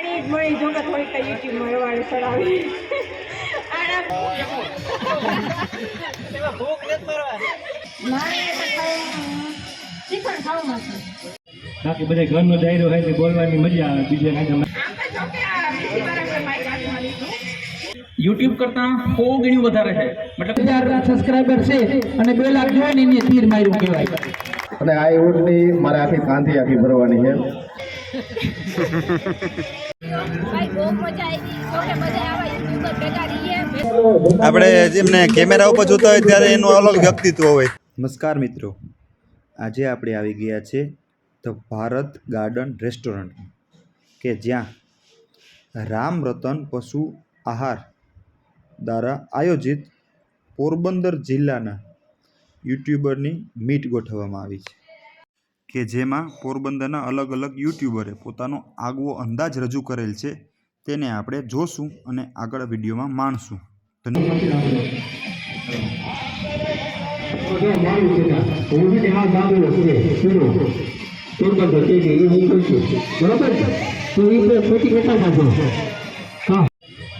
પાણી જ મળી જો કે થોડીક યુટ્યુબ રવાડે ચડાવી બાકી બધા ઘરનો હોય બોલવાની મજા આવે બીજા કાંઈ યુટ્યુબ કરતાં સો ગણું વધારે છે. મતલબ હજાર સબસ્ક્રાઈબર છે અને બે લાખ જોઈને એને તીર માર્યું કહેવાય. અને આ ઊંટની મારે આખી કાંથી આખી ભરવાની છે. આપણે જેમને કેમેરા ઉપર જોતા હોય ત્યારે એનું અલગ વ્યક્તિત્વ હોય. નમસ્કાર મિત્રો. આજે આપણે આવી ગયા છે ધ ભારત ગાર્ડન રેસ્ટોરન્ટ, કે જ્યાં રામ રતન પશુ આહાર દ્વારા આયોજિત પોરબંદર જિલ્લાના યુટ્યુબરની મીટ ગોઠવવામાં આવી છે. કે જેમાં પોરબંદરના અલગ અલગ યુટ્યુબરે પોતાનો આગવો અંદાજ રજૂ કરેલ છે તેને આપણે જોશું અને આગળ વિડીયોમાં માણશું.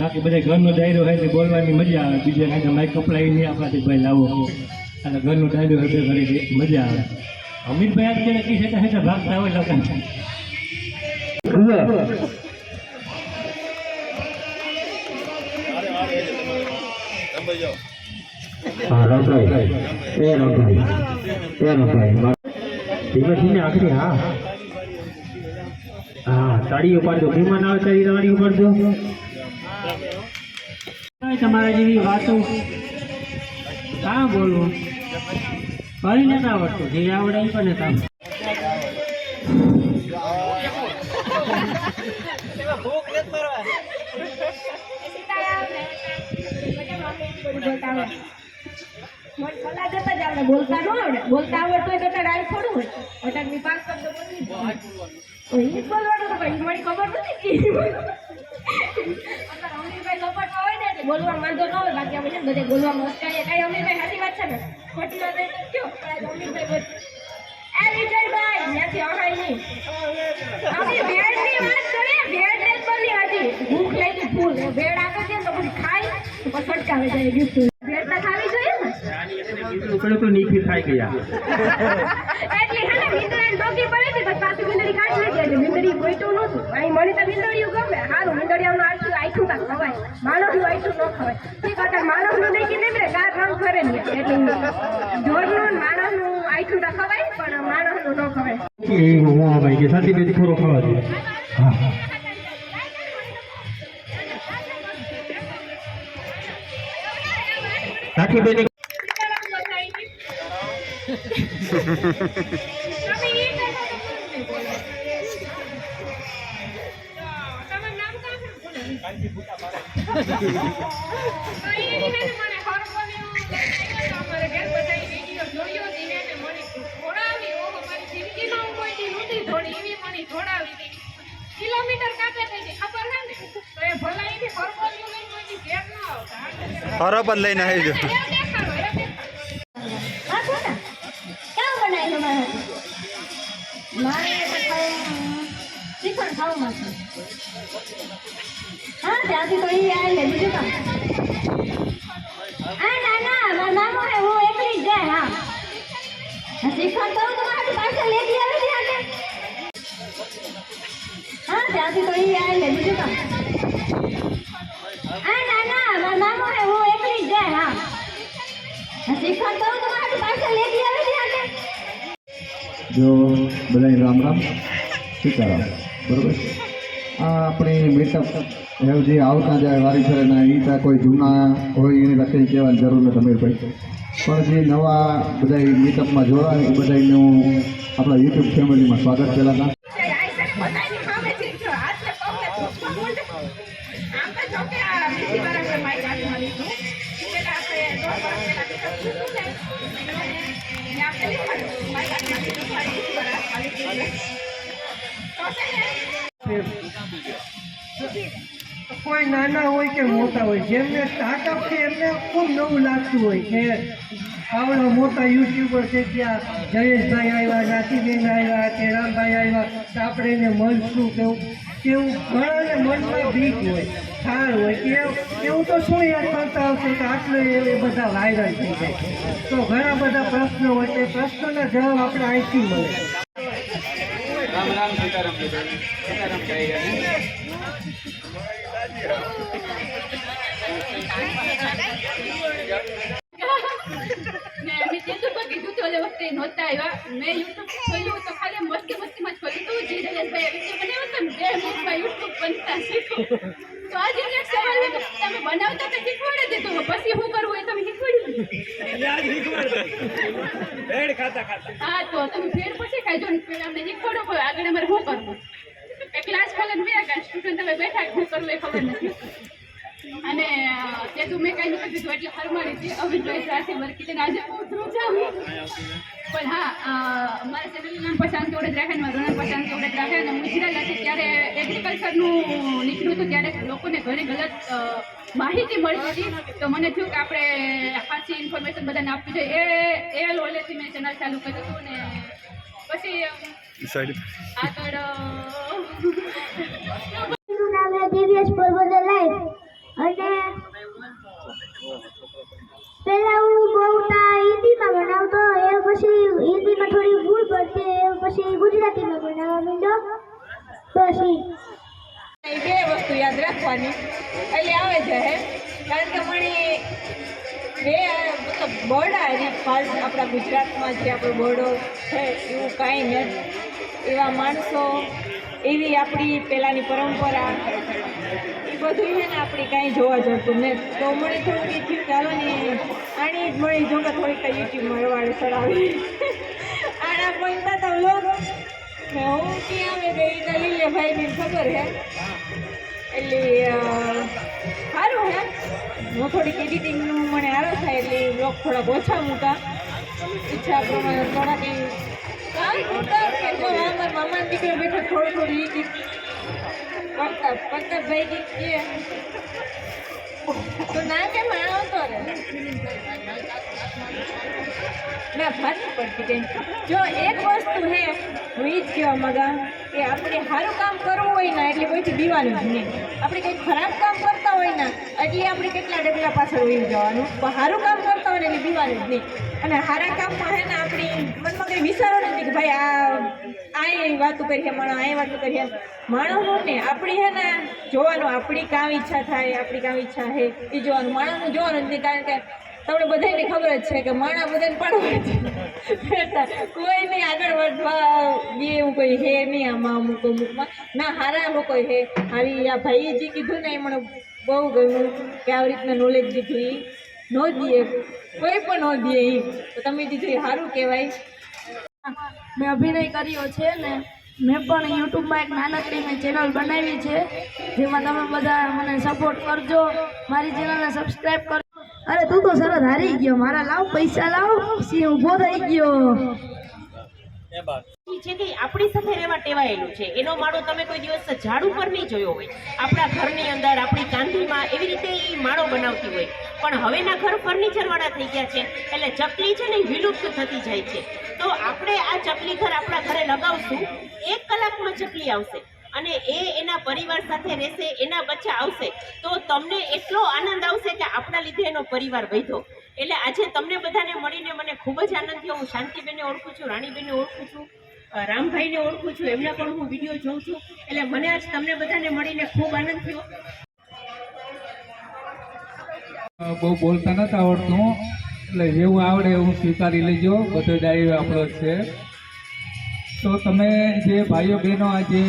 બાકી બધા ઘરનો ડાયરો હોય તે બોલવાની મજા આવે. બીજા કાંઈ માઇક કપડાઈ નહીં આપણાથી ભાઈ લાવો. અને ઘરનો ડાયરો હોય તે ઘરે મજા આવે. અમિતભાઈ આજ કે કી છે ભાગતા હોય લોકો હા રામભાઈ એ રામભાઈ એ રામભાઈ ધીમે ધીમે આખરી હા હા તાળી ઉપાડજો. મહેમાન આવે તારી તાળી ઉપાડજો. તમારા જેવી વાતો. કાં બોલવું? કઈ નતા આવડતું. જે આવડે એ પણ નથી બોલતા આવડે મને સલાહ દેતા જ આવડે. બોલતા ન આવડે. બોલતા આવડતું તો હોય. અટકની પાંચ શબ્દ બોલી જ જાય. તો ઈ જ બોલવાનું તો ભાઈ. મને ખબર નથી કે અત્યારે અમીરભાઈ હોય ને હોય. બાકી અમે છે બધે બોલવામાં અટકાઈએ કાંઈ અમીરભાઈ સાચી વાત છે ને? ખોટી વાત કયો? અમીરભાઈ એ વિજયભાઈ, ત્યાંથી અહાય નહીં. અમે ભેળની ભૂખ લાગી ફૂલ. ભેળ ને ને ડોકી પડે છે. અહીં મને તો મીંદડીયું ગમે હારું મીંદડીયાનું આટલું આખું તા ખવાય માણસનું આટલું ન ખવાય માણસનું નહીં કે નહીં રે ગાર રંગ કરે ને એટલે ઢોરનું માણસનું પણ માણસનું ન ખવાય હું. ખોરો ખાવા જોઈએ સાચી બેટી કિલોમીટર કાપે ગઈ ખબર આવતા પણ લઈને આવી જો કેવું બનાવ્યું તમારે પાસે લેતી આવી હા, ત્યાંથી તો એ આવી બીજું કામ. જો બધાને રામ રામ. સીતારામ બરોબર? આ આપણી મીટઅપ એવું જે આવતા જાય વારી ફેરના એ ત્યાં કોઈ જૂના હોય એને લખી કહેવાની જરૂર નથી અમીરભાઈ. પણ જે નવા બધા મીટઅપમાં જોડાય, એ બધાને હું આપણા યુટ્યુબ ફેમિલીમાં સ્વાગત પહેલાં બધાની કોઈ નાના હોય કે મોટા હોય, જેમને સ્ટાર્ટઅપ છે એમને ખૂબ નવું લાગતું હોય કે આવડા મોટા યુટ્યુબર છે ત્યાં જયેશભાઈ આવ્યા નાતીબેન આવ્યા, કે રામભાઈ આવ્યા, તો આપણે એને મળશું કેવું કેવું ઘણાને મનમાં બીક હોય ઠાર હોય, કે એવું- તો શું યાદ કરતા હશે કે આટલે એ બધા વાયરલ થઈ જાય તો ઘણા બધા પ્રશ્નો હોય તે પ્રશ્નોના જવાબ આપણે અહીંથી મળે. ને મેં કીધું તો કીધું ખાતા ઓલી નહોતા આવ્યા મેં યુટ્યુબ ખોલ્યું તો ખાલી મસ્તી મસ્તીમાં જ જે જયેશભાઈ વીડિયો બનાવ્યો હતો ને બે મિનિટમાં યુટ્યુબ બનતા શીખો તો આજે એક સવાલ હતો તમે બનાવતા તો શીખવાડી દીધું પછી શું કરવું એ તમે શીખવાડ્યું હા તો તમે ફેર પછી ખાઈ ને અમને શીખવાડો આગળ અમારે શું કરવું? ક્લાસ ખોલે બે સ્ટુડન્ટ તમે બેઠા શું કરવું એ ખબર નથી. અને તે તું મેં કાંઈ નથી કીધું એટલે હરમાડી હતી હવે જોઈ સાથે વર્કી તેને આજે હું થ્રુ જાઉં પણ હા મારા ચેનલનું નામ પ્રશાંત જ રાખે ને મારું નામ પ્રશાંત જોડે રાખે અને ગુજરાત હતી ત્યારે એગ્રીકલ્ચરનું નીકળ્યું હતું ત્યારે લોકોને ઘણી ગલત માહિતી મળતી હતી. તો મને થયું કે આપણે સાચી ઇન્ફોર્મેશન બધાને આપવી જોઈએ. એ એ લોલેથી મેં ચેનલ ચાલુ કર્યું હતું ને પછી આગળ એનું નામ છે દિવ્યેશ પોરબંદર લાઈવ અને પહેલા હું બહુતા હિન્દીમાં બનાવતો એ પછી હિન્દીમાં થોડી ભૂલ પડતી પછી ગુજરાતીમાં પછી બે વસ્તુ યાદ રાખવાની. એટલે આવે છે હે. કારણ કે મને બે બોર્ડ આવી ખાસ આપણા ગુજરાતમાં જે આપણો બોર્ડો છે, એવું કાંઈ નથી. એવા માણસો એવી આપણી પહેલાંની પરંપરા. એ બધું છે ને આપણી કાંઈ જોવા જતું ને. તો મને થોડુંક એ થયું ચાલો ને આણી જ મળી જો કે થોડીક યુટ્યુબમાં રવાડે ચડાવી. આણા બનતા તો લોક ને હું ક્યાં આવે ગઈ ભાઈ ભાઈને ખબર હે. એટલે સારું હે. હું થોડીક એડિટિંગનું મને સારો થાય એટલે બ્લોગ થોડાક ઓછા મૂકા. ઈચ્છા પ્રમાણે થોડાક બેઠો થોડું થોડું ગીત કરતા પંકજભાઈ કે આવતો રે ના ભાત જો એક વસ્તુ હે હું એ જ કહેવા માંગા કે આપણે સારું કામ કરવું હોય ને એટલે કોઈથી દીવાનું જ નહીં આપણે કંઈક ખરાબ કામ કરતા હોય ને, એટલે આપણે કેટલા ડગલા પાછળ વહી જવાનું? પણ સારું કામ ને દીવાનું જ નહીં. અને સારા કામમાં હે ને આપણી મનમાં કંઈ વિચારો નથી કે ભાઈ આ આ વાતો કરી છે માણસ આ વાતો કરી છે માણસનું ને આપણી હે ને જોવાનું, આપણી કામ ઈચ્છા થાય, આપણી કામ ઈચ્છા હે, એ જોવાનું. માણસનું જોવાનું નથી કારણ કે તમને બધાને ખબર જ છે કે માણા બધાને છે કોઈ નહીં આગળ વધવા, બે એવું કોઈ હે નહીં આમાં અમુક અમુકમાં. ના, હારા લોકો હે. આવી આ ભાઈએ જે કીધું ને એ મને બહુ ગમ્યું કે આવી રીતના નોલેજ દીધું એ ન દે કોઈ પણ ન દે એ તો તમે દીધું સારું કહેવાય. મેં અભિનય કર્યો છે ને, મેં પણ યુટ્યુબમાં એક નાનકડી મેં ચેનલ બનાવી છે, જેમાં તમે બધા મને સપોર્ટ કરજો. મારી ચેનલને સબસ્ક્રાઈબ કરજો. અરે તું તો સરસ હારી ગયો. મારા લાવ, પૈસા લાવ, પછી ઊભો થઈ ગયો. ઈ છે કે આપણી સાથે રહેવા ટેવાયેલું છે. એનો માળો તમે કોઈ દિવસ ઝાડ ઉપર નહીં જોયો હોય. આપણા ઘરની અંદર, આપણી ચાંદીમાં એવી રીતે એ માળો બનાવતી હોય. પણ હવેના ઘર ફર્નિચર વાળા થઈ ગયા છે. એટલે ચકલી છે ને વિલુપ્ત થતી જાય છે. તો આપણે આ ચકલી ઘર આપણા ઘરે લગાવશું. એક કલાકમાં ચકલી આવશે. અને એ એના પરિવાર સાથે રહેશે, એના બચ્ચા આવશે. તો તમને એટલો આનંદ આવશે કે આપણા લીધે એનો પરિવાર વધ્યો. એટલે આજે તમને બધાને મળીને મને ખૂબ જ આનંદ થયો. હું શાંતિબેનને ઓળખું છું, રાણીબેનને ઓળખું છું રામભાઈને ઓળખું છું, એમના પણ હું વીડિયો જોઉં છું. એટલે મને આજ તમને બધાને મળીને ખૂબ આનંદ થયો. બહુ બોલતા નથી આવડતું, એટલે જેવું આવડે એવું સ્વીકારી લેજો. બધો ડાયરો આપણો છે. તો તમે જે ભાઈઓ બહેનો આજે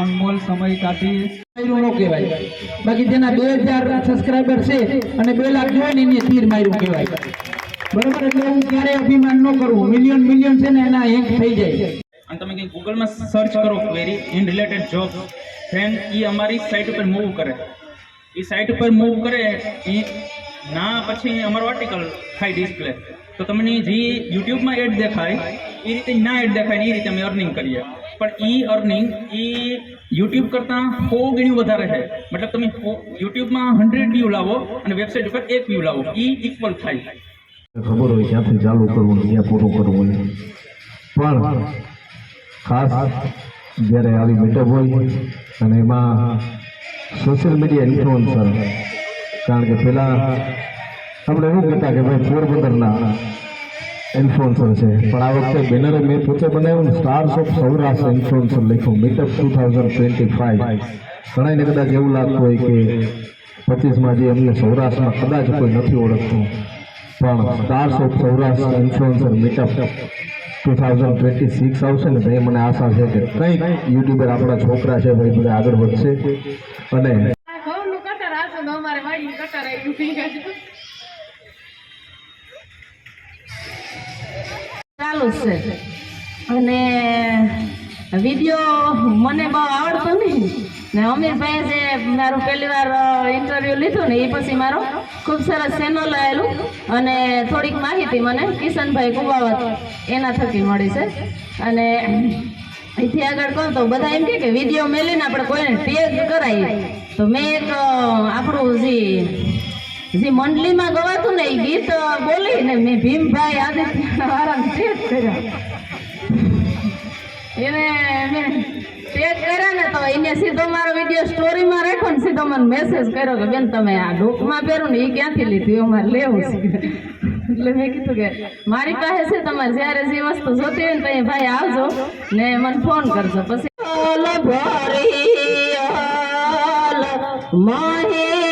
અનમોલ સમય કાઢી ન કહેવાય. બાકી જેના બે હજાર સબસ્ક્રાઈબર છે અને બે લાખ જોઈ ને એને તીર માર્યું કહેવાય. બરોબર? એટલે હું ક્યારેય અભિમાન ન કરું. મિલિયન મિલિયન છે ને એના હેંગ થઈ જાય. અને તમે કંઈક ગૂગલમાં સર્ચ કરો query in related job friend એ અમારી સાઇટ ઉપર મૂવ કરે. એ સાઇટ ઉપર મૂવ કરે એ ના પછી અમારો આર્ટિકલ થાય ડિસ્પ્લે તો તમને જે યુટ્યુબમાં એડ દેખાય એ રીતે ના એડ દેખાય એ રીતે અમે અર્નિંગ કરીએ. પણ એ અર્નિંગ એ યુટ્યુબ કરતાં સો ગણ્યું વધારે છે. મતલબ તમે યુટ્યુબમાં હંડ્રેડ વ્યૂ લાવો અને વેબસાઇટ ઉપર એક વ્યૂ લાવો. એ ઇક્વલ થાય. ખબર હોય ક્યાંથી ચાલુ કરવું ક્યાં પૂરું કરવું હોય. પણ ખાસ જ્યારે આવી મીટઅપ હોય અને એમાં સોશિયલ મીડિયા ઇન્ફ્લુઅન્સર કારણ કે પહેલાં આપણે એવું કહેતા કે ભાઈ પોરબંદરના ઇન્ફ્લુઅન્સર છે. પણ આ વખતે બેનરે મેં પોતે બનાવ્યું ને સ્ટાર્સ ઓફ સૌરાષ્ટ્ર ઇન્ફ્લુઅન્સર લખ્યું meetup two thousand twenty five ઘણાને કદાચ એવું લાગતું હોય કે પચીસમાં જે અમને સૌરાષ્ટ્રમાં કદાચ કોઈ નથી ઓળખતું. પણ stars of Saurashtra influencer meetup two thousand twenty six આવશે ને તો એ મને આશા છે કે કંઈક યુટ્યુબર આપણા છોકરા છે ભાઈ બધા આગળ વધશે. અને ચાલુ છે અને વીડિયો મને બહુ આવડતો નહીં. ને અમીરભાઈએ જે મારું પહેલી વાર ઇન્ટરવ્યૂ લીધું ને એ પછી મારો ખૂબ સરસ ચેનલ આવેલું. અને થોડીક માહિતી મને કિશનભાઈ કુવાવત એના થકી મળી છે. અને અહીંથી આગળ કહું તો બધા એમ કે વીડિયો મેલીને આપણે કોઈને ટેગ કરાવીએ તો મેં એક આપણું જે જે મંડલીમાં ગવાતું ને એ ગીત બોલી ને મેં ભીમભાઈ આદિત્ય વાળાને ટેગ કર્યા. એને મેં ટેગ કર્યા ને તો એને સીધો મારો વીડિયો સ્ટોરીમાં રાખ્યો ને સીધો મને મેસેજ કર્યો કે, બેન, તમે આ ડોકમાં પહેરો ને એ ક્યાંથી લીધું? અમારે લેવું છે. એટલે મેં કીધું કે, મારી પાસે છે, તમારે જ્યારે જે વસ્તુ જોતી હોય ને તો ભાઈ આવજો ને મને ફોન કરજો. પછી માહે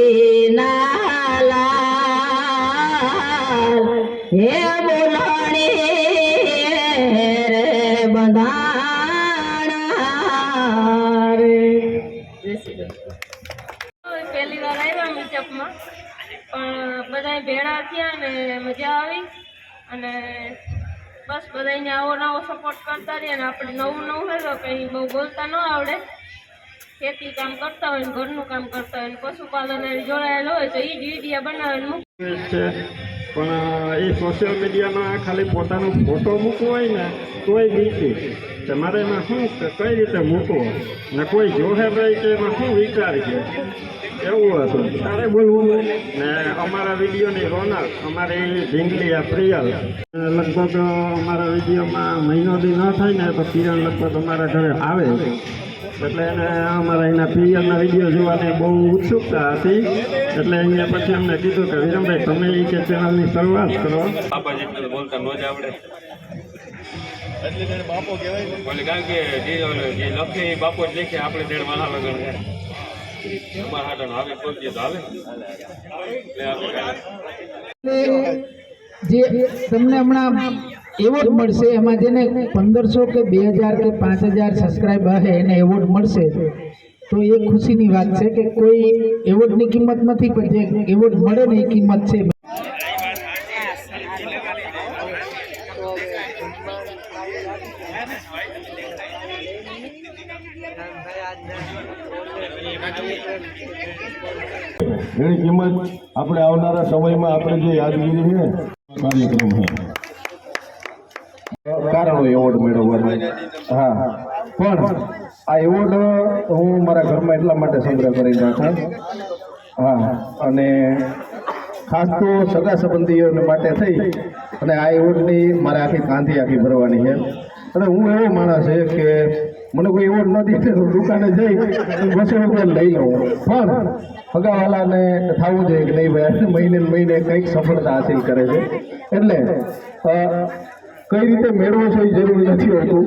ભેળા થયા ને મજા આવી. અને બસ બધાને આવો નવો સપોર્ટ કરતા રહીએ ને આપણે નવું નવું હોય તો કંઈ બહુ બોલતા ન આવડે. ખેતી કામ કરતા હોય ને ઘરનું કામ કરતા હોય ને પશુપાલન જોડાયેલ હોય તો એ જ વિડીયા બનાવે પણ એ સોશિયલ મીડિયામાં ખાલી પોતાનો ફોટો મૂકવો હોય ને તોય બીતી તમારે એમાં શું કઈ રીતે મૂકવો? ને કોઈ જોહે ભાઈ કે એમાં શું વિચાર છે? એવું હતું. તારે બોલવું ને અમારા વિડીયોની રોનક અમારી ઢીંગલી આ પ્રિયલ. લગભગ અમારા વિડીયોમાં મહિનો દી ન થાય ને તો કિરણ લગભગ અમારા ઘરે આવે. એટલે એને અમારા એના પિયરના વીડિયો જોવાની બહુ ઉત્સુકતા હતી. એટલે અહીંયા પછી અમને કીધું કે વિરમભાઈ તમે એ કે ચેનલની શરૂઆત કરો. બોલતા ન જ આવડે. કારણ કે લખે એ બાપો લેખે આપણે વાલા જે તમને હમણાં એવોર્ડ મળશે એમાં જેને પંદરસો કે બે હજાર કે પાંચ હજાર સબસ્ક્રાઈબ હશે એને એવોર્ડ મળશે. તો એ ખુશીની વાત છે કે કોઈ એવોર્ડની કિંમત નથી પણ જે એવોર્ડ મળે ને એ કિંમત છે. એની કિંમત આપણે આવનારા સમયમાં આપણે જે યાદગીરી છે, કાર્યક્રમ છે. કારણો એવોર્ડ મેળવવાનો. હા. પણ આ એવોર્ડ હું મારા ઘરમાં એટલા માટે સંગ્રહ કરી રાખું હા. અને ખાસ તો સગા સંબંધીઓને માટે થઈ અને આ એવોર્ડની મારે આખી કાંધી આખી ભરવાની છે. અને હું એવો માણસ છે કે મને કોઈ એવોર્ડ નથી હું દુકાને જઈ બસો રૂપિયા લઈ લઉં. પણ હગાવાલાને થવું જોઈએ કે નહીં ભાઈ? મહિને મહિને કંઈક સફળતા હાસિલ કરે છે. એટલે કઈ રીતે મેળવો છો એ જરૂરી નથી હોતું.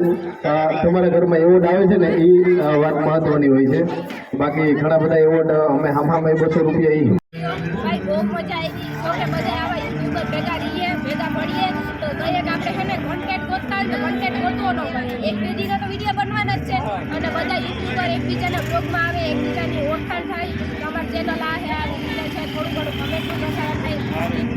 તમારા ઘરમાં એવોર્ડ આવે છે ને, એ વાત મહત્વની હોય છે. બાકી ઘણા બધા એવોર્ડ અમે હામામાં બસો રૂપિયા અને બધા યુટ્યુબર એકબીજાના બ્લોગમાં આવે, એકબીજાની ઓળખાણ થાય. કે અમારી ચેનલ આ છે આ રીતે છે થોડું ઘણું કમેન્ટનું પ્રસારણ થાય.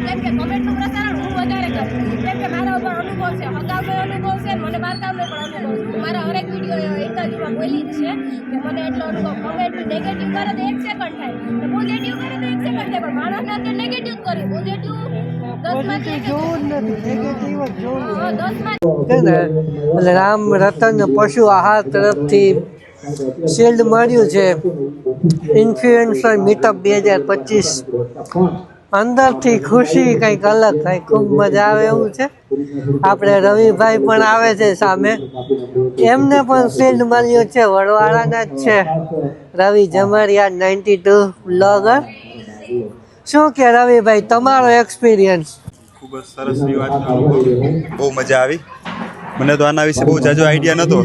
કેમ કે કમેન્ટનું પ્રસારણ હું વધારે કરું કેમ કે મારા ઉપર અનુભવ છે. અગાઉનો અનુભવ છે મને બારકાવનો પણ અનુભવ છે. મારા હરેક વીડિયો ઇન્ટરવ્યૂમાં બોલી જ છે કે મને એટલો અનુભવ. એટલું નેગેટિવ કરે તો એક સેકન્ડ થાય. પોઝિટિવ કરે તો એક સેકન્ડ થાય. પણ માણસને અત્યારે નેગેટિવ જ કરી પોઝિટિવ રામ રતન પશુ આહાર તરફથી શિલ્ડ મળ્યું છે. ઇન્ફ્લુએન્સર મીટઅપ બે હજાર પચીસ. અંદરથી ખુશી કંઈક અલગ થાય ખૂબ મજા આવે એવું છે. આપણે રવિભાઈ પણ આવે છે સામે. એમને પણ શિલ્ડ મળ્યું છે વડવાળાના જ છે. Ravi Jamariya ninety two blogger. શું કે રવિભાઈ, તમારો એક્સપિરિયન્સ ખૂબ જ સરસ બહુ મજા આવી. મને તો આના વિશે બહુ જાજો આઈડિયા નહોતો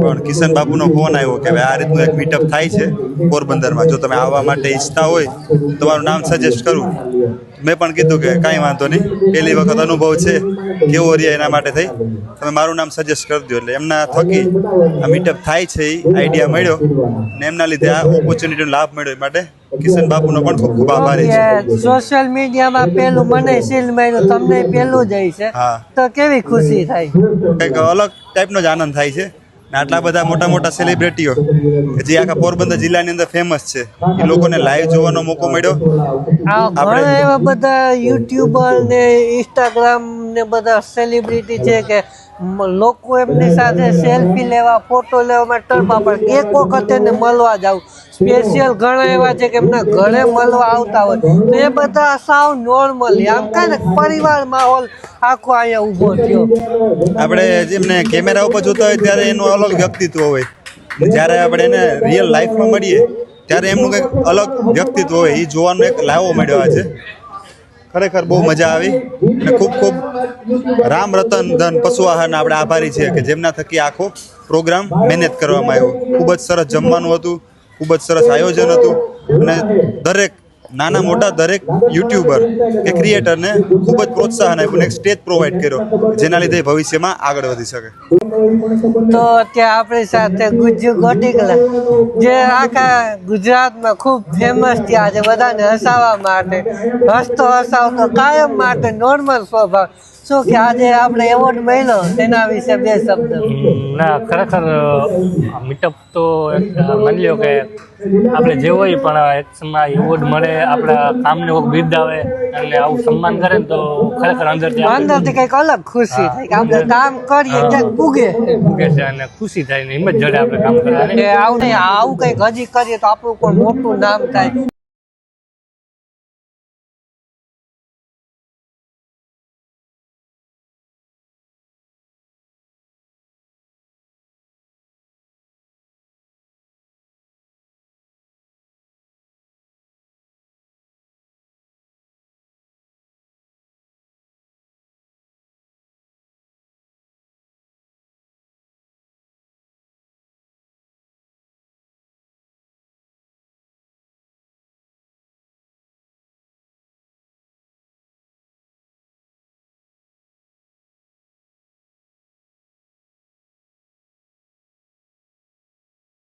પણ કિશન બાબુનો ફોન આવ્યો કે ભાઈ આ રીતનું એક મીટઅપ થાય છે પોરબંદરમાં. જો તમે આવવા માટે ઈચ્છતા હોય તમારું નામ સજેસ્ટ કરું. મેં પણ કીધું કે કાંઈ વાંધો નહીં. પહેલી વખત અનુભવ છે કેવો રહ્યા એના માટે થઈ. તમે મારું નામ સજેસ્ટ કરી દો એટલે એમના થકી આ મીટઅપ થાય છે એ આઈડિયા મળ્યો. ને એમના લીધે આ ઓપોર્ચ્યુનિટીનો લાભ મળ્યો એ માટે. કિશન બાપુનો પણ ખૂબ ખૂબ આભારી છે. સોશિયલ મીડિયામાં પેલું મને સીલ મળ્યું તમને પેલું જ છે. તો કેવી ખુશી થાય? કંઈક અલગ ટાઈપનો જ આનંદ થાય છે. આટલા બધા મોટા મોટા સેલિબ્રિટીઓ જે આખા પોરબંદર જિલ્લાની અંદર ફેમસ છે એ લોકોને લાઈવ જોવાનો મોકો મળ્યો. ઘણા એવા બધા યુટ્યુબર ને ઇન્સ્ટાગ્રામ ને બધા સેલિબ્રિટી છે કે લોકો એમની સાથે સેલ્ફી લેવા ફોટો લેવા માટે ટરમાં પણ એક વખત એને મળવા જાવ સ્પેશિયલ ઘણા એવા છે કે એમના ઘરે મળવા આવતા હોય. તો એ બધા સાવ નોર્મલી આમ કાંઈ ને પરિવાર માહોલ આખો અહીંયા ઊભો થયો. આપણે જેમને કેમેરા ઉપર જોતા હોય ત્યારે એનું અલગ વ્યક્તિત્વ હોય. જ્યારે આપણે એને રિયલ લાઈફમાં મળીએ, ત્યારે એમનું કંઈક અલગ વ્યક્તિત્વ હોય. એ જોવાનો એક લાવો મળ્યો આજે. ખરેખર બહુ મજા આવી અને ખૂબ ખૂબ રામ રતન ધન પશુ આહારના આપણે આભારી છીએ કે જેમના થકી આખો પ્રોગ્રામ મેનેજ કરવામાં આવ્યો. ખૂબ જ સરસ જમવાનું હતું, ખૂબ જ સરસ આયોજન હતું અને દરેક નાના મોટા દરેક યુટ્યુબર કે ક્રિએટરને ખૂબ જ પ્રોત્સાહન આપ્યું એક સ્ટેજ પ્રોવાઈડ કર્યો જેના લીધે ભવિષ્યમાં આગળ વધી શકે. તો અત્યારે આપણી સાથે ગુજ્જુ ગોટીકલા, જે આખા ગુજરાતમાં ખૂબ ફેમસ થયા છે બધાને હસાવવા માટે, હસતો હસાવતો કાયમ માટે નોર્મલ સ્વભાવ. શું કે આજે આપણે એવોર્ડ મળ્યો તેના વિશે બે શબ્દ. ના ખરેખર મીટઅપ તો માની લ્યો કે આપણે જે હોય પણ એક્સમાં એવોર્ડ મળે આપણા કામને કોઈક બિરદાવે અને આવું સન્માન કરે ને તો ખરેખર અંદરથી અંદરથી કંઈક અલગ ખુશી થાય કે આપણે કામ કરીએ ક્યાંક પૂગે મૂકે છે અને ખુશી થાય ને હિંમત જડે આપણે કામ કરવાની. આવું નહીં આવું કંઈક હજી કરીએ તો આપણું પણ મોટું નામ થાય.